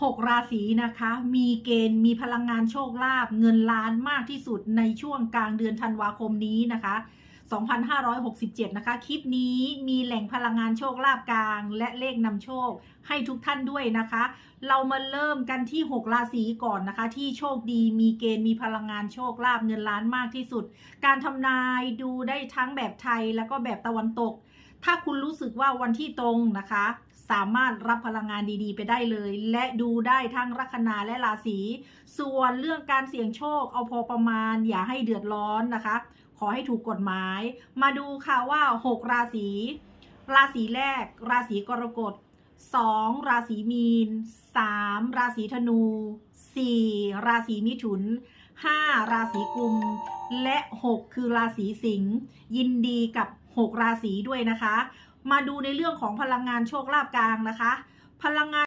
6 ราศีนะคะ มีเกณฑ์มีพลังงานโชคลาภเงินล้านมากที่สุดในช่วงกลางเดือนธันวาคมนี้นะคะ 2567 นะคะ คลิปนี้มีแหล่งพลังงานโชคลาภกลาง และเลขนำโชคให้ทุกท่านด้วยนะคะ เรามาเริ่มกันที่ 6 ราศีก่อนนะคะ ที่โชคดีมีเกณฑ์มีพลังงานโชคลาภเงินล้านมากที่สุด การทำนายดูได้ทั้งแบบไทยแล้วก็แบบตะวันตกถ้าคุณรู้สึกว่าวันที่ตรงนะคะ สามารถรับพลังงานดีๆ ไปได้เลย และดูได้ทั้งลัคนาและราศี ส่วนเรื่องการเสี่ยงโชคเอาพอประมาณอย่าให้เดือดร้อนนะคะ ขอให้ถูกกฎหมาย มาดูค่ะว่า 6 ราศี ราศีแรก ราศีกรกฎ 2 ราศีมีน 3 ราศีธนู 4 ราศีมิถุน 5 ราศีกุม และ 6 คือราศีสิงห์ยินดีกับ 6 ราศีด้วยนะคะ มาดูในเรื่องของพลังงานโชคลาภกลางนะคะ พลังงาน